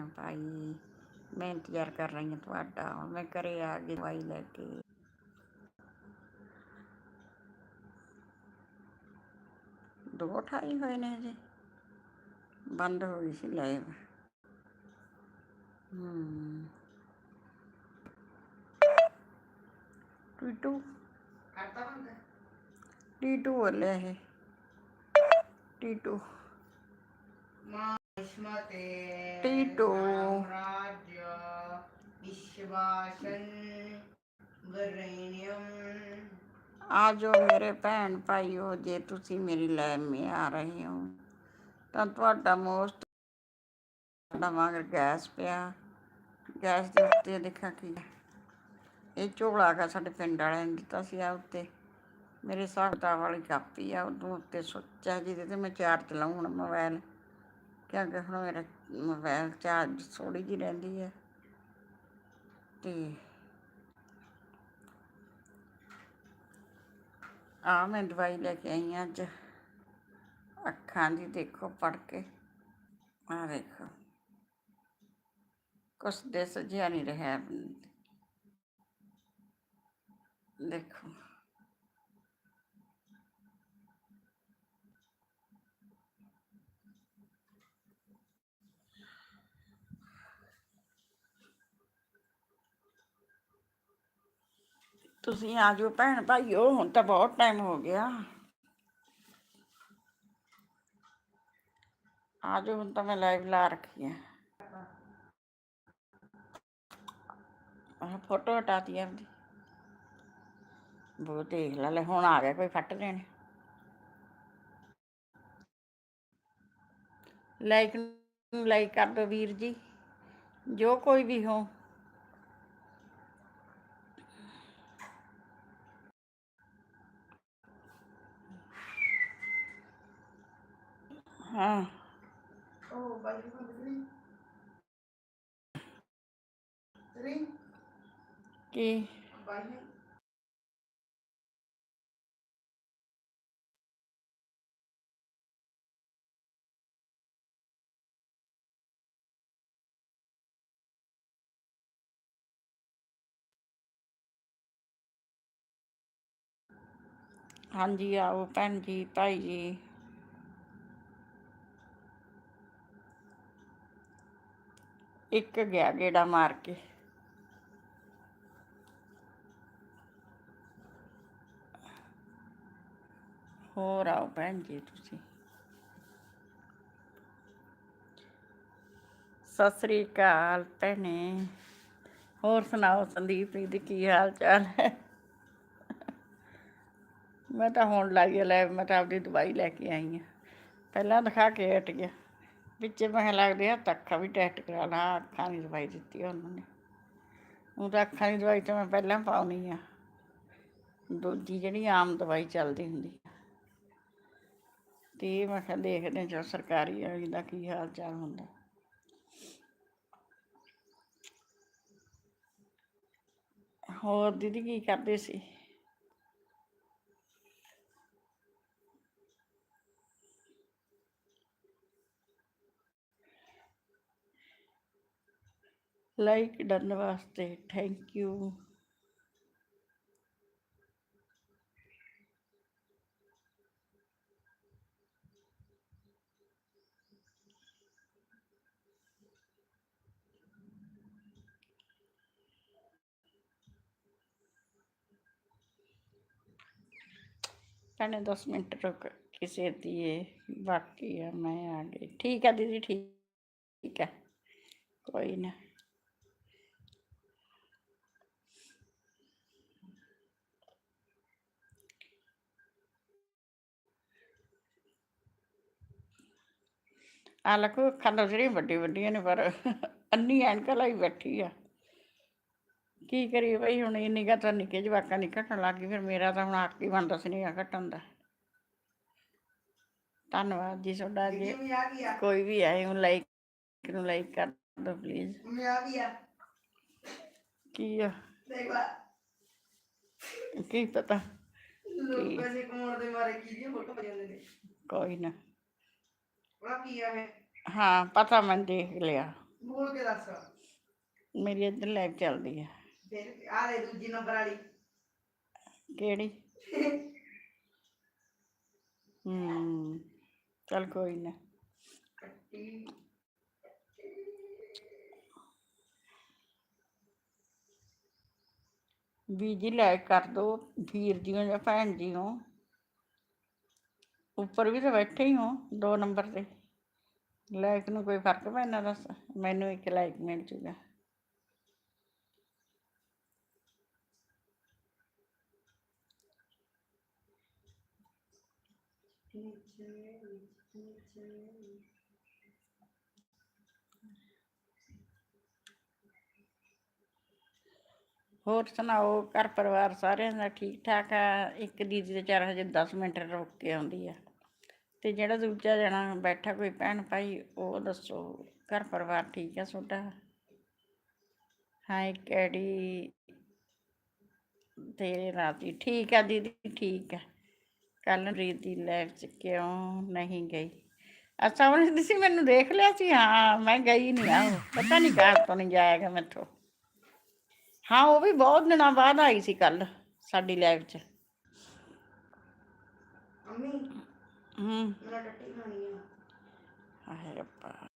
ਭੈਣ ਭਾਈ ਮੈਂ ਇੰਤਜ਼ਾਰ ਕਰ ਰਹੀ ਹਾਂ ਤੁਹਾਡਾ ਹੁਣ ਮੈਂ ਘਰੇ ਆ ਗਈ ਦਵਾਈ ਲੈ ਕੇ ਦੋ ਠਾਈ ਹੋਏ ਨੇ ਜੀ ਬੰਦ ਹੋ ਗਈ ਸੀ ਲਾਈਵ ਹਮ ਟੀਟੂ ਕਰਤਾ ਬੰਦ ਟੀਟੂ ਬੋਲਿਆ ਇਹ ਟੀਟੂ ਮਾਸ਼ਮਤੇ ਟੀਟੂ। ਰਾਜ ਵਿਸ਼ਵਾਸਨ ਵਰੇਣਿਯਮ ਆ ਜੋ ਮੇਰੇ ਭੈਣ ਭਾਈਓ ਜੇ ਤੁਸੀਂ ਮੇਰੀ ਲਾਈਵ ਮੇ ਆ ਰਹੇ ਹੋ ਤਾਂ ਤੁਹਾਡਾ ਮੋਸਟ ਤੁਹਾਡਾ ਮਗਰ ਗੈਸ ਪਿਆ ਗੈਸ ਦੇ ਉੱਤੇ ਦੇਖਾਂ ਕੀ ਹੈ। ਇਹ ਝੋਲਾ ਕਾ ਸਾਡੇ ਪਿੰਡ ਵਾਲਿਆਂ ਨੇ ਦਿੱਤਾ ਸੀ ਆ ਉੱਤੇ ਮੇਰੇ ਸਾਖਤਾ ਵਾਲੀ ਕਾਪੀ ਆ ਉਦੋਂ ਉੱਤੇ ਸੁੱਚਾ ਜਿਹਦੇ ਤੇ ਮੈਂ ਚਾਰਜ ਚਲਾਉਂ ਹੁਣ ਮੋਬਾਈਲ ਕਿਉਂਕਿ ਹੁਣ ਮੇਰਾ ਮੋਬਾਈਲ ਚਾਰਜ ਥੋੜੀ ਜਿਹੀ ਰਹਿੰਦੀ ਹੈ ਤੇ ਆ ਮੈਂ ਦਵਾਈ ਲੈ ਕੇ ਆਈ ਹਾਂ ਅੱਜ। ਅੱਖਾਂ ਦੀ ਦੇਖੋ ਪੜ ਕੇ। ਆ ਦੇਖੋ ਕੁਛ ਦੇ ਸਜਿਆ ਨਹੀਂ ਰਿਹਾ। ਦੇਖੋ। ਤੁਸੀਂ ਆ ਜਾਓ ਭੈਣ ਭਾਈਓ ਹੁਣ ਤਾਂ ਬਹੁਤ ਟਾਈਮ ਹੋ ਗਿਆ ਆ ਜਾਓ ਹੁਣ ਤਾਂ ਮੈਂ ਲਾਈਵ ਲਾ ਰੱਖੀ ਹੈ ਆਹ ਫੋਟੋ ਹਟਾਤੀ ਆਪਦੀ ਬਹੁਤ ਦੇਖ ਲੈ ਲੈ ਹੁਣ ਆ ਗਿਆ ਕੋਈ ਫੱਟ ਲੈਣੇ ਲਾਈਕ ਨੂੰ ਲਾਈਕ ਕਰ ਦਿਓ ਵੀਰ ਜੀ ਜੋ ਕੋਈ ਵੀ ਹੋ ਹਾਂ। ਉਹ ਬਾਈ ਬੰਦ ਕਰੀ ਕੀ? ਬਾਈ ਹਾਂਜੀ ਆਓ ਭੈਣ ਜੀ ਭਾਈ ਜੀ। ਇੱਕ ਗਿਆ ਗੇੜਾ ਮਾਰ ਕੇ। ਹੋਰ ਆਓ ਭੈਣ ਜੀ ਤੁਸੀਂ। ਸਤਿ ਸ੍ਰੀ ਅਕਾਲ ਭੈਣੇ। ਹੋਰ ਸੁਣਾਓ ਸੰਦੀਪ ਜੀ ਦੀ ਕੀ ਹਾਲ ਚਾਲ ਹੈ? ਮੈਂ ਤਾਂ ਹੁਣ ਲਾਈ ਆ ਲੈ, ਮੈਂ ਤਾਂ ਆਪਦੀ ਦਵਾਈ ਲੈ ਕੇ ਆਈ ਆ। ਪਹਿਲਾਂ ਦਿਖਾ ਕੇ ਹਟ ਗਿਆ। ਵਿੱਚੇ ਮੈਂ ਲੱਗਦੇ ਆ ਅੱਖਾਂ ਵੀ ਟੈਸਟ ਕਰਾ ਲਾ, ਅੱਖਾਂ ਦੀ ਦਵਾਈ ਦਿੱਤੀ ਆ ਉਹਨਾਂ ਨੇ। ਉਹ ਤਾਂ ਅੱਖਾਂ ਦੀ ਦਵਾਈ ਤਾਂ ਮੈਂ ਪਹਿਲਾਂ ਪਾਉਣੀ ਆ। ਦੂਜੀ ਜਿਹੜੀ ਆਮ ਦਵਾਈ ਚੱਲਦੀ ਹੁੰਦੀ ਆ। ਤੇ ਮੈਂ ਕਿਹਾ ਦੇਖਦੇ ਜੋ ਸਰਕਾਰੀ ਆ, ਇਹਦਾ ਕੀ ਹਾਲ ਚਾਲ ਹੁੰਦਾ। ਹੋਰ ਦੀਦੀ ਕੀ ਕਰਦੇ ਸੀ? ਲਾਈਕ ਡਰਨ ਵਾਸਤੇ ਥੈਂਕ ਯੂ ਭੈਣੇ 10 ਮਿੰਟ ਰੁਕ ਕਿਸੇ ਦੀ ਇਹ ਬਾਕੀ ਆ ਮੈਂ ਆ ਗਈ ਠੀਕ ਆ ਦੀਦੀ ਠੀਕ ਠੀਕ ਆ ਆ ਲਕੋ ਅੱਖਾਂ ਤਾਂ ਜਿਹੜੀਆਂ ਵੱਡੀ ਵੱਡੀਆਂ ਨੇ ਪਰ ਅੰਨੀ ਐਨਕਾਂ ਲਾਈ ਬੈਠੀ ਆ। ਕੀ ਕਰੀਏ ਬਈ ਹੁਣ ਇਹ ਨਿਗਾਹ ਤਾਂ ਨਿੱਕੇ ਜਵਾਕਾਂ ਦੀ ਘਟਣ ਲੱਗ ਫਿਰ ਮੇਰਾ ਤਾਂ ਹੁਣ ਹੀ ਬਣਦਾ ਸੀ ਨਿਗਾਹ ਘਟਣ ਦਾ। ਧੰਨਵਾਦ ਜੀ ਤੁਹਾਡਾ ਜੇ ਆ। ਕੋਈ ਵੀ ਆਏ ਹੁਣ ਲਾਈਕ ਨੂੰ ਲਾਈਕ ਕਰ ਦਿਓ ਪਲੀਜ਼। ਮੈਂ ਆ। ਗਿਆ ਕੀ ਆ? ਦੇਖ ਲੈ ਕੀ ਪਤਾ? ਲੋਕ ਪੈਸੇ ਕਮਾਉਣ ਦੇ ਮਾਰੇ ਕੀ ਦੀ ਫੋਟੋ ਪਾ ਜਾਂਦੇ ਨੇ। ਕੋਈ ਨਾ। ਉਹ ਕੀ ਆ ਹੈ ਹਾਂ ਪਤਾ ਮੈਂ ਦੇਖ ਲਿਆ ਬੋਲ ਕੇ ਦੱਸ ਮੇਰੀ ਇੱਧਰ ਲਾਈਵ ਚੱਲਦੀ ਹੈ ਫਿਰ ਆ ਲੈ ਦੂਜੀ ਨੰਬਰ ਵਾਲੀ ਕਿਹੜੀ ਹੂੰ ਚਲ ਕੋਈ ਨਾ ਕੱਟੀ ਬੀਜੀ ਲਾਈਕ ਕਰ ਦੋ ਵੀਰ ਜੀਓ ਜਾਂ ਭੈਣ ਜੀਓ ਉੱਪਰ ਵੀ ਤਾਂ ਬੈਠੇ ਹੀ ਹੋ, ਦੋ ਨੰਬਰ ਤੇ। ਲਾਈਕ ਨੂੰ ਕੋਈ ਫ਼ਰਕ ਪੈਣਾ ਦੱਸ ਮੈਨੂੰ ਇੱਕ ਲਾਈਕ ਮਿਲ ਜੂਗਾ ਹੋਰ ਸੁਣਾਓ, ਘਰ ਪਰਿਵਾਰ ਸਾਰਿਆਂ ਦਾ ਠੀਕ ਠਾਕ ਆ? ਇੱਕ ਦੀਦੀ ਦੇ ਚਾਰ ਹਜੇ 10 ਮਿੰਟ ਰੁਕ ਕੇ ਆਉਂਦੀ ਆ। ਤੇ ਜਿਹੜਾ ਦੂਜਾ ਜਣਾ ਬੈਠਾ ਕੋਈ ਭੈਣ ਭਾਈ, ਉਹ ਦੱਸੋ, ਘਰ ਪਰਿਵਾਰ ਠੀਕ ਆ ਤੁਹਾਡਾ? ਹਾਂ ਕਿਹੜੀ ਤੇਰੇ ਰਾਤੀ ਠੀਕ ਆ, ਦੀਦੀ ਠੀਕ ਆ। ਕੱਲ ਰੀਤ ਦੀ ਲਾਈਫ ਚ ਕਿਉਂ ਨਹੀਂ ਗਈ? ਅੱਛਾ, ਉਹਨੇ ਸੀ ਮੈਨੂੰ ਦੇਖ ਲਿਆ ਸੀ? ਹਾਂ, ਮੈਂ ਗਈ ਨਹੀਂ ਆ ਪਤਾ ਨਹੀਂ ਘਰ ਤੋਂ ਨਹੀਂ ਜਾਏਗਾ ਮੈਥੋਂ। ਹਾਂ, ਉਹ ਵੀ ਬਹੁਤ ਦਿਨਾਂ ਬਾਅਦ ਆਈ ਸੀ ਕੱਲ ਸਾਡੀ ਲਾਈਵ 'ਚ। ਅੰਮੀ ਹੂੰ। ਮੇਰਾ ਟੱਟੀ ਖਾਣੀ ਆ। ਆਏ ਰੱਬਾ।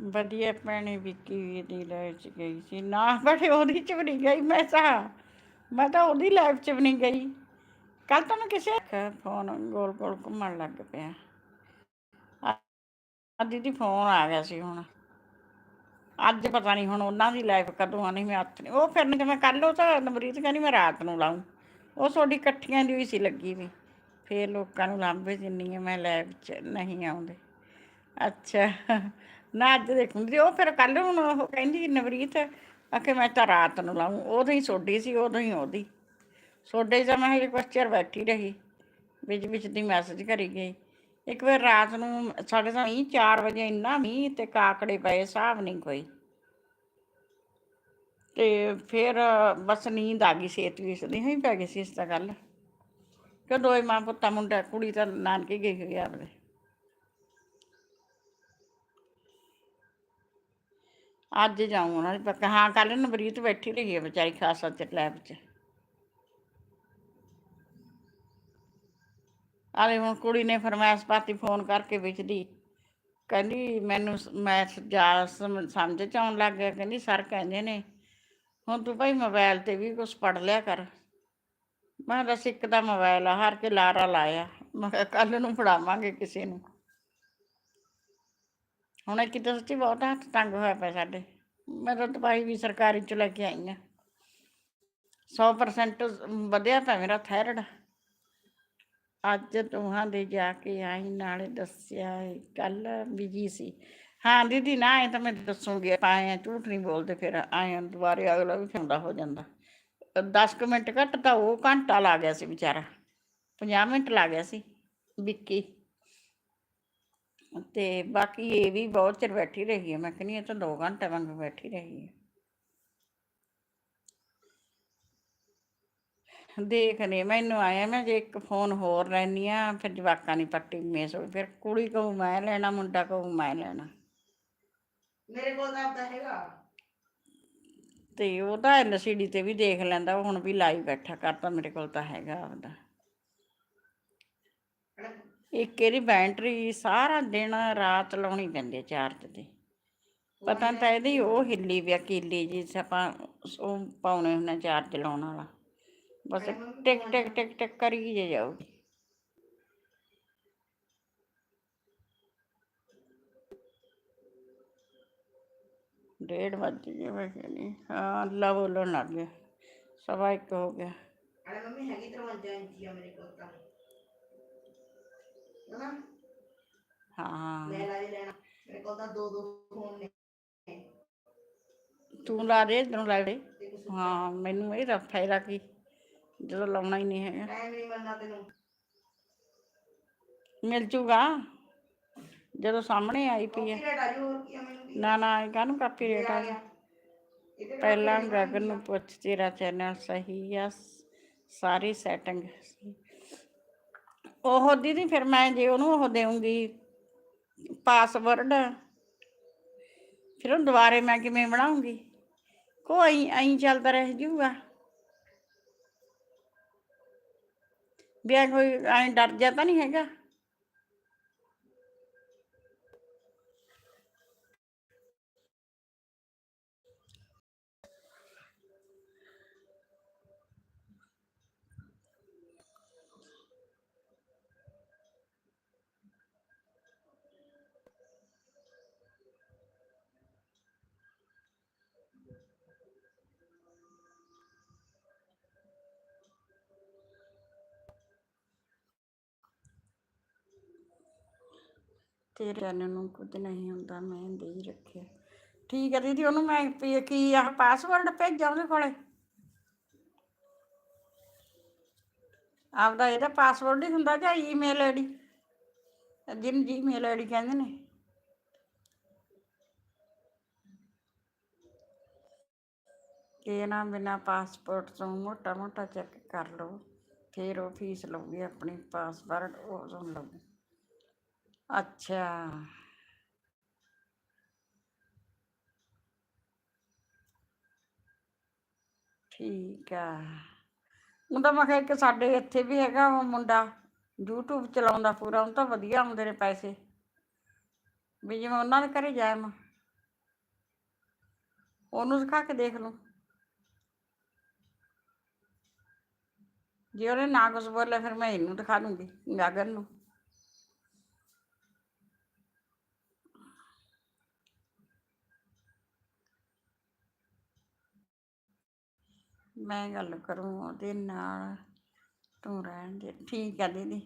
ਵਧੀਆ ਭੈਣੇ ਵਿੱਕੀ ਦੀ ਲਾਈਵ 'ਚ ਗਈ ਸੀ। ਨਾ, ਬੜੇ ਉਹਦੀ 'ਚ ਵੀ ਨਹੀਂ ਗਈ ਮੈਂ ਤਾਂ। ਮੈਂ ਤਾਂ ਉਹਦੀ ਲਾਈਫ 'ਚ ਵੀ ਨਹੀਂ ਗਈ। ਕੱਲ ਤਾਂ ਮੈਂ ਕਿਸੇ ਫੋਨ ਗੋਲ ਗੋਲ ਘੁੰਮਣ ਲੱਗ ਪਿਆ। ਆ ਦੀਦੀ ਫੋਨ ਆ ਗਿਆ ਸੀ ਹੁਣ। ਅੱਜ ਪਤਾ ਨਹੀਂ ਹੁਣ ਉਹਨਾਂ ਦੀ ਲਾਈਫ ਕਦੋਂ ਆਣੀ ਮੈਂ ਹੱਥ ਨਹੀਂ ਉਹ ਫਿਰ ਨਹੀਂ ਮੈਂ ਕੱਲ ਉਹ ਤਾਂ ਨਮਰੀਤ ਕਹਿੰਦੀ ਮੈਂ ਰਾਤ ਨੂੰ ਲਾਉਂ ਉਹ ਤੁਹਾਡੀ ਇਕੱਠੀਆਂ ਦੀ ਹੋਈ ਸੀ ਲੱਗੀ ਵੀ। ਫੇਰ ਲੋਕਾਂ ਨੂੰ ਲਾਂਭੇ ਦਿੰਨੀ ਆ, ਮੈਂ ਲਾਈਵ 'ਚ ਨਹੀਂ ਆਉਂਦੇ। ਅੱਛਾ। ਨਾ ਅੱਜ ਦੇਖੂੰਗੀ ਉਹ ਫਿਰ ਕੱਲ ਹੁਣ ਉਹ ਕਹਿੰਦੀ ਨਵਰੀਤ ਆਖੇ ਮੈਂ ਤਾਂ ਰਾਤ ਨੂੰ ਲਾਉਂ ਉਦੋਂ ਹੀ ਸੋਡੀ ਸੀ, ਉਦੋਂ ਹੀ ਉਹਦੀ। ਸੋਡੇ ਜਾਂ ਮੈਂ ਹਜੇ ਕੁਛ ਚਿਰ ਬੈਠੀ ਰਹੀ, ਵਿੱਚ ਵਿੱਚ ਦੀ ਮੈਸੇਜ ਕਰੀ ਗਈ। ਇੱਕ ਵਾਰ ਰਾਤ ਨੂੰ ਸਾਡੇ ਤਾਂ ਮੀਂਹ 4 ਵਜੇ ਇੰਨਾ ਮੀਂਹ ਤੇ ਕਾਕੜੇ ਪਏ, ਹਿਸਾਬ ਨਹੀਂ ਕੋਈ। ਤੇ ਫਿਰ ਬਸ ਨੀਂਦ ਆ ਗਈ ਸੇਤ ਵੀ ਸਦੀ ਹੀ ਪੈ ਗਈ ਸੀ ਇਸ ਤਾਂ ਗੱਲ। ਕਿ ਦੋਏ ਮਾਂ ਪੁੱਤਾਂ, ਮੁੰਡਾ, ਕੁੜੀ ਤਾਂ ਨਾਨਕੇ ਗਈ ਹੋਈ ਆ ਆਪਦੇ ਅੱਜ ਜਾਊਂ ਉਹਨਾਂ ਦੀ ਪੱਕਾ। ਹਾਂ ਕੱਲ ਨਵਰੀਤ ਬੈਠੀ ਰਹੀ ਹੈ ਵਿਚਾਰੀ ਖਾਸਾ ਚ ਲੈਬ ਚ। ਆਲੇ ਹੁਣ ਕੁੜੀ ਨੇ ਫਰਮਾਇਸ਼ ਪਾਤੀ ਫੋਨ ਕਰਕੇ ਵਿਚਦੀ। ਕਹਿੰਦੀ ਮੈਨੂੰ ਮੈਥ ਜਾ ਸਮਝ ਚ ਆਉਣ ਲੱਗ ਗਿਆ। ਕਹਿੰਦੀ ਸਰ ਕਹਿੰਦੇ ਨੇ, ਹੁਣ ਤੂੰ ਭਾਈ ਮੋਬਾਈਲ ਤੇ ਵੀ ਕੁਝ ਪੜ ਲਿਆ ਕਰ। ਮੈਂ ਬਸ ਇੱਕ ਦਾ ਮੋਬਾਈਲ ਆ, ਹਰ ਕੇ ਲਾਰਾ ਲਾਇਆ। ਮੈਂ ਕਿਹਾ ਕੱਲ ਨੂੰ ਫੜਾਵਾਂਗੇ ਕਿਸੇ ਨੂੰ। ਹੁਣ ਇੱਕ ਤਾਂ ਸੱਚੀ ਬਹੁਤ ਹੱਥ ਤੰਗ ਹੋਇਆ ਪਿਆ ਸਾਡੇ। ਮੈਂ ਤਾਂ ਦਵਾਈ ਵੀ ਸਰਕਾਰੀ ਚ ਲੈ ਕੇ ਆਈ ਆ। 100% ਵਧਿਆ ਪਿਆ ਮੇਰਾ ਥਾਇਰਾਇਡ ਅੱਜ ਦੋਹਾਂ ਦੇ ਜਾ ਕੇ ਆਈ, ਨਾਲੇ ਦੱਸਿਆ ਕੱਲ ਬਿਜ਼ੀ ਸੀ। ਹਾਂ, ਦੀਦੀ, ਨਾ, ਇਹ ਤਾਂ ਮੈਂ ਦੱਸੂਗੀ ਆਏ ਝੂਠ ਨਹੀਂ ਬੋਲਦੇ, ਫਿਰ ਆਏ ਆ ਦੁਬਾਰੇ ਅਗਲਾ ਵੀ ਫੰਦਾ ਹੋ ਜਾਂਦਾ। 10 ਕੁ ਮਿੰਟ ਘੱਟ ਤਾਂ ਉਹ ਘੰਟਾ ਲਾ ਗਿਆ ਸੀ ਵਿਚਾਰਾ। 50 ਮਿੰਟ ਲਾ ਗਿਆ ਸੀ, ਵਿੱਕੀ। ਤੇ ਬਾਕੀ ਇਹ ਵੀ ਬਹੁਤ ਚਿਰ ਬੈਠੀ ਰਹੀ ਹੈ। ਮੈਂ ਕਹਿੰਦੀ ਇਹ ਤਾਂ 2 ਘੰਟੇ ਵਾਂਗ ਬੈਠੀ ਰਹੀ ਹੈ। ਦੇਖਨੇ ਮੈਨੂੰ ਆਇਆ ਮੈਂ ਜੇ ਇੱਕ ਫੋਨ ਹੋਰ ਲੈਣੀ ਆ ਫਿਰ ਜਵਾਕਾਂ ਦੀ ਪੱਟੀ ਮੇਸ ਹੋਈ ਫਿਰ ਕੁੜੀ ਕਹੂ ਮੈਂ ਲੈਣਾ ਮੁੰਡਾ ਕਹੂ ਮੈਂ ਲੈਣਾ। ਮੇਰੇ ਕੋਲ ਤਾਂ ਆਪਦਾ ਹੈਗਾ। ਤੇ ਉਹ ਤਾਂ ਐਲਸੀਡੀ ਤੇ ਵੀ ਦੇਖ ਲੈਂਦਾ ਹੁਣ ਵੀ ਲਾਈ ਬੈਠਾ ਕਰਤਾ ਮੇਰੇ ਕੋਲ ਤਾਂ ਹੈਗਾ ਆਪਦਾ। ਇੱਕ ਇਹਦੀ ਬੈਟਰੀ ਸਾਰਾ ਦਿਨ ਰਾਤ ਲਾਉਣੀ ਪੈਂਦੀ ਚਾਰਜ ਤੇ। ਪਤਾ ਤਾਂ ਇਹਦੀ ਉਹ ਹਿੱਲੀ ਵੀ ਆ ਜੀ ਆਪਾਂ ਉਹ ਪਾਉਣੇ ਹੁੰਦੇ ਚਾਰਜ ਲਾਉਣ ਵਾਲਾ। ਬਸ ਟਿਕ ਟਿਕ ਟਿਕ ਟਿਕ ਕਰੀ ਜੇ ਜਾਊਗੀ। ਡੇਢ ਵੱਜ ਗਏ ਮੈਂ ਕਹਿੰਦੀ ਹਾਂ, ਅੱਲਾ ਬੋਲਣ ਲੱਗ ਗਿਆ। ਸਵਾ ਇੱਕ ਹੋ ਗਿਆ। ਅਰੇ ਮੰਮੀ ਹੈਗੀ 53 ਇੰਚੀ ਆ ਮੇਰੇ ਕੋਲ ਤਾਂ। ਹਨਾ ਹਾਂ ਲੈ ਲਾ ਜੇ ਲੈਣਾ ਮੇਰੇ ਕੋਲ ਤਾਂ ਦੋ ਦੋ ਫੋਨ ਨੇ ਤੂੰ ਲਾ ਦੇ ਤੈਨੂੰ ਲਾ ਦੇ ਤੇ ਕੁਛ ਹਾਂ ਮੈਨੂੰ ਇਹਦਾ ਫਾਇਦਾ ਕੀ ਜਦੋਂ ਲਾਉਣਾ ਹੀ ਨਹੀਂ ਹੈਗਾ ਟਾਈਮ ਨਹੀਂ ਮਿਲਣਾ ਤੈਨੂੰ ਮਿਲ ਜੂਗਾ ਜਦੋਂ ਸਾਹਮਣੇ ਆਈ ਪਈ ਹੈ ਕਾਪੀ ਰੇਟ ਆ ਜੂ ਹੋਰ ਕੀ ਆ ਮੈਨੂੰ ਕੀ ਨਾ ਨਾ ਇਹ ਕਾਹਨੂੰ ਕਾਪੀ ਰੇਟ ਆ ਆ ਗਿਆ ਇਹਦੇ ਨਾਲ ਪਹਿਲਾਂ ਗਗਨ ਨੂੰ ਪੁੱਛ ਤੇਰਾ ਚੈਨਲ ਸਹੀ ਆ ਸਾਰੀ ਸੈਟਿੰਗ ਉਹ ਦੀਦੀ ਫਿਰ ਮੈਂ ਜੇ ਉਹਨੂੰ ਉਹ ਦੇਵਾਂਗੀ ਪਾਸਵਰਡ ਫਿਰ ਉਹ ਦੁਬਾਰੇ ਮੈਂ ਕਿਵੇਂ ਬਣਾਉਂਗੀ? ਕੋਈ ਐਂ ਚੱਲਦਾ ਰਹਿ ਜੂਗਾ ਵੀ ਕੋਈ ਐਂ ਡਰ ਜਾ ਤਾਂ ਨਹੀਂ ਹੈਗਾ? ਤੇਰੇ ਚੈਨਲ ਨੂੰ ਕੁਝ ਨਹੀਂ ਹੁੰਦਾ, ਮੈਂ ਦੇ ਹੀ ਰੱਖਿਆ। ਠੀਕ ਹੈ ਦੀਦੀ, ਉਹਨੂੰ ਮੈਂ ਕੀ ਆ ਪਾਸਵਰਡ ਭੇਜਾਂ ਉਹਦੇ ਕੋਲੇ? ਆਪਦਾ ਇਹਦਾ ਪਾਸਵਰਡ ਹੀ ਹੁੰਦਾ ਜਾਂ ਈਮੇਲ ਆਈਡੀ ਜਿਹਨੂੰ ਜੀਮੇਲ ਆਈਡੀ ਕਹਿੰਦੇ ਨੇ। ਇਹ ਨਾ ਬਿਨਾ ਪਾਸਪੋਰਟ ਤੋਂ ਮੋਟਾ ਮੋਟਾ ਚੈੱਕ ਕਰ ਲਓ, ਫਿਰ ਉਹ ਫੀਸ ਲਊਗੀ ਆਪਣੀ ਪਾਸਪੋਰਟ ਉਹ ਸੁਣ ਲਓ। ਅੱਛਾ। ਠੀਕ ਆ। ਉਹ ਤਾਂ ਮੈਂ ਕਿਹਾ ਇੱਕ ਸਾਡੇ ਇੱਥੇ ਵੀ ਹੈਗਾ ਉਹ ਮੁੰਡਾ, YouTube ਚਲਾਉਂਦਾ ਪੂਰਾ ਉਹ ਤਾਂ ਵਧੀਆ ਆਉਂਦੇ ਨੇ ਪੈਸੇ। ਵੀ ਜਿਵੇਂ ਉਹਨਾਂ ਦੇ ਘਰੇ ਜਾਇਆ ਮੈਂ, ਉਹਨੂੰ ਸਿਖਾ ਕੇ ਦੇਖ ਲਓ ਜੇ ਉਹਨੇ ਨਾ ਕੁਛ ਬੋਲਿਆ, ਫਿਰ ਮੈਂ ਇਹਨੂੰ ਦਿਖਾ ਦੂੰਗੀ ਗਗਨ ਨੂੰ। ਮੈਂ ਗੱਲ ਕਰੂੰ ਉਹਦੇ ਨਾਲ, ਤੂੰ ਰਹਿਣ ਦੇ। ਠੀਕ ਆ ਦੀਦੀ।